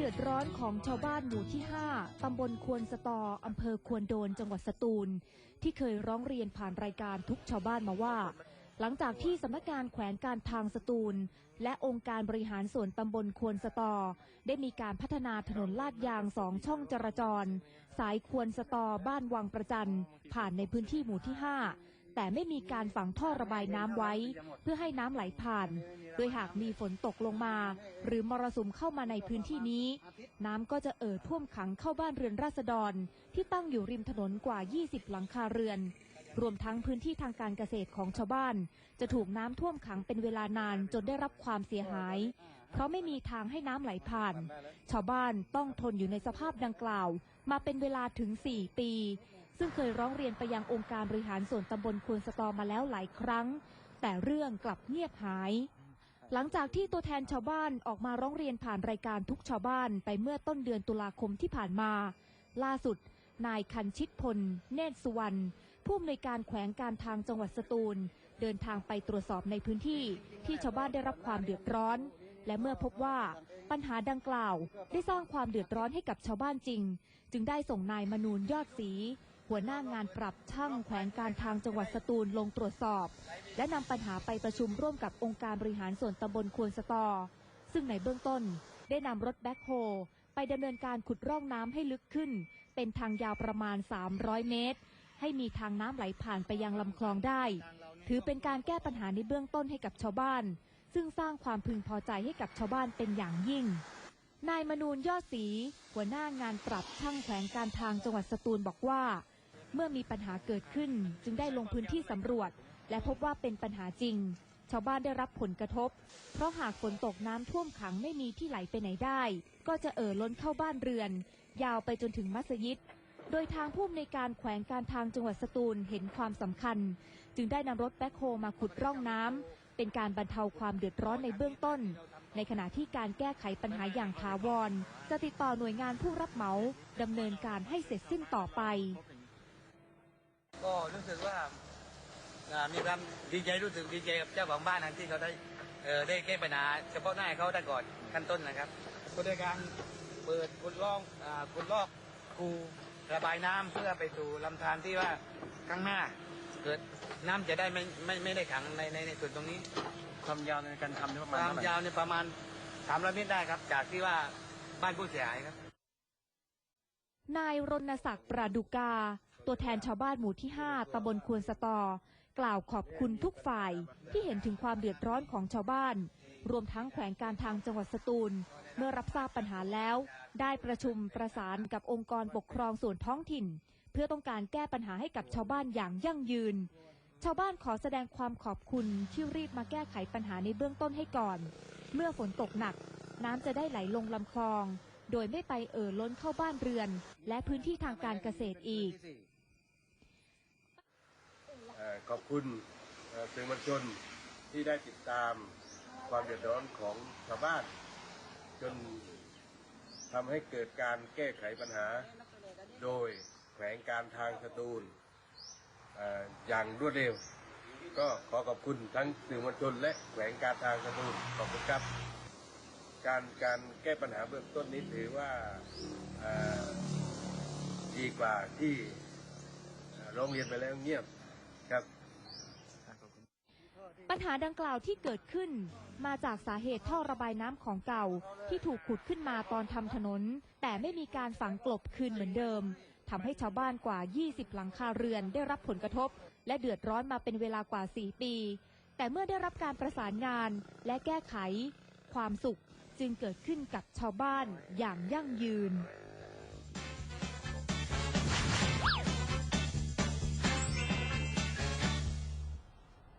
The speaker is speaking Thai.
ดือดร้อนของชาวบ้านหมู่ที่ 5 ตำบลควนสตอ อำเภอควนโดน จังหวัดสตูล ที่เคยร้องเรียนผ่านรายการทุกชาวบ้านมาว่า หลังจากที่สำนักงานแขวงการทางสตูล และองค์การบริหารส่วนตำบลควนสตอ ได้มีการพัฒนาถนนลาดยางสองช่องจราจร สายควนสตอบ้านวังประจันผ่านในพื้นที่หมู่ที่ 5 แต่ไม่มีการฝังท่อระบายน้ำไว้ เพื่อให้น้ำไหลผ่าน โดยหากมีฝนตกลงมา หรือมรสุมเข้ามาในพื้นที่นี้ น้ำก็จะเอ่อท่วมขังเข้าบ้านเรือนราษฎร ที่ตั้งอยู่ริมถนนกว่า 20 หลังคาเรือน รวมทั้งพื้นที่ทางการเกษตรของชาวบ้าน จะถูกน้ำท่วมขังเป็นเวลานานจนได้รับความเสียหาย เพราะไม่มีทางให้น้ำไหลผ่าน ชาวบ้านต้องทนอยู่ในสภาพดังกล่าว มาเป็นเวลาถึง 4 ปี ซึ่งเคยร้องเรียนไปยังองค์การบริหารส่วนตำบลควนสตอมาแล้วหลายครั้ง แต่เรื่องกลับเงียบหาย หลังจากที่ตัวแทนชาวบ้านออกมาร้องเรียนผ่านรายการทุกชาวบ้านไปเมื่อต้นเดือนตุลาคมที่ผ่านมา ล่าสุด นายคันชิตพล เนตรสุวรรณผู้อำนวยการแขวงการทางจังหวัดสตูล เดินทางไปตรวจสอบในพื้นที่ที่ชาวบ้านได้รับความเดือดร้อน และเมื่อพบว่าปัญหาดังกล่าว ได้สร้างความเดือดร้อนให้กับชาวบ้านจริง จึงได้ส่งนายมนูนยอดศรี หัวหน้างานปรับช่างแขวงการทางจังหวัดสตูลลงตรวจสอบ และนำปัญหาไปประชุมร่วมกับองค์การบริหารส่วนตำบลควนสตอ ซึ่งในเบื้องต้นได้นำรถแบ็คโฮไปดำเนินการขุดร่องน้ำให้ลึกขึ้น เป็นทางยาวประมาณ 300 เมตร ให้มีทางน้ำไหลผ่านไปยังลำคลองได้ ถือเป็นการแก้ปัญหาในเบื้องต้นให้กับชาวบ้าน ซึ่งสร้างความพึงพอใจให้กับชาวบ้านเป็นอย่างยิ่ง นายมนูนยอดศรีหัวหน้างานปรับช่างแขวงการทางจังหวัดสตูลบอกว่า เมื่อมีปัญหาเกิดขึ้น จึงได้ลงพื้นที่สำรวจ และพบว่าเป็นปัญหาจริง ชาวบ้านได้รับผลกระทบ เพราะหากฝนตกน้ำท่วมขังไม่มีที่ไหลไปไหนได้ ก็จะเอ่อล้นเข้าบ้านเรือน ยาวไปจนถึงมัสยิดโดยทางผู้อำนวยการแขวงการทางจังหวัดสตูลเห็นความสำคัญ จึงได้นำรถแบ็คโฮมาขุดร่องน้ำเป็นการบรรเทาความเดือดร้อนในเบื้องต้น ในขณะที่การแก้ไขปัญหาอย่างถาวร จะติดต่อหน่วยงานผู้รับเหมาดำเนินการให้เสร็จสิ้นต่อไป ก็รู้สึกว่าอ่ามีความดีใจรู้สึกดีใจกับเจ้าของบ้านนะที่เขาได้เอ่อได้แก้ปัญหาเฉพาะหน้าให้เขาได้ก่อนขั้นต้นนะครับก็ได้การเปิดกุดล่องอ่ากุดลอกคูระบายน้ำเพื่อไปสู่ลำธารที่ว่าข้างหน้า เกิดน้ำจะได้ไม่ไม่ไม่ได้ขังในในในส่วนตรงนี้ความยาวในการทำนี่ประคมาณวามเท่าไหร่ยาวเนี่ยประมาณ300เมตรได้ครับ จากที่ว่าบ้านผู้เสียหายครับ นายรณศักดิ์ปราดุกา ตัวแทนชาวบ้านหมู่ที่ 5ตำบลควนสตอ กล่าวขอบคุณทุกฝ่ายที่เห็นถึงความเดือดร้อนของชาวบ้าน รวมทั้งแขวงการทางจังหวัดสตูล เมื่อรับทราบปัญหาแล้ว ได้ประชุมประสานกับองค์กรปกครองส่วนท้องถิ่น เพื่อต้องการแก้ปัญหาให้กับชาวบ้านอย่างยั่งยืน ชาวบ้านขอแสดงความขอบคุณที่รีบมาแก้ไขปัญหาในเบื้องต้นให้ก่อน เมื่อฝนตกหนัก น้ำจะได้ไหลลงลำคลองโดยไม่ไปเอ่อล้นเข้าบ้านเรือน และพื้นที่ทางการเกษตรอีก ขอบคุณสื่อมวลชนที่ได้ติดตามความเดือดร้อนของชาวบ้าน จนทำให้เกิดการแก้ไขปัญหา โดยแขวงการทางสตูลออย่างรวดเร็ว ก็ขอขอบคุณทั้งสื่อมวลชนและแขวงการทางสตูลขอบคุณครับ การการแก้ปัญหาเบื้องต้นนี้ถือว่าดีกว่าที่เอ่อร้องเรียนไปแล้วเงียบ ครับ ปัญหาดังกล่าวที่เกิดขึ้น มาจากสาเหตุท่อระบายน้ำของเก่าที่ถูกขุดขึ้นมาตอนทำถนน แต่ไม่มีการฝังกลบคืนเหมือนเดิมทำให้ชาวบ้านกว่า 20 หลังคาเรือนได้รับผลกระทบ และเดือดร้อนมาเป็นเวลากว่า 4 ปี แต่เมื่อได้รับการประสานงานและแก้ไข ความสุขจึงเกิดขึ้นกับชาวบ้านอย่างยั่งยืน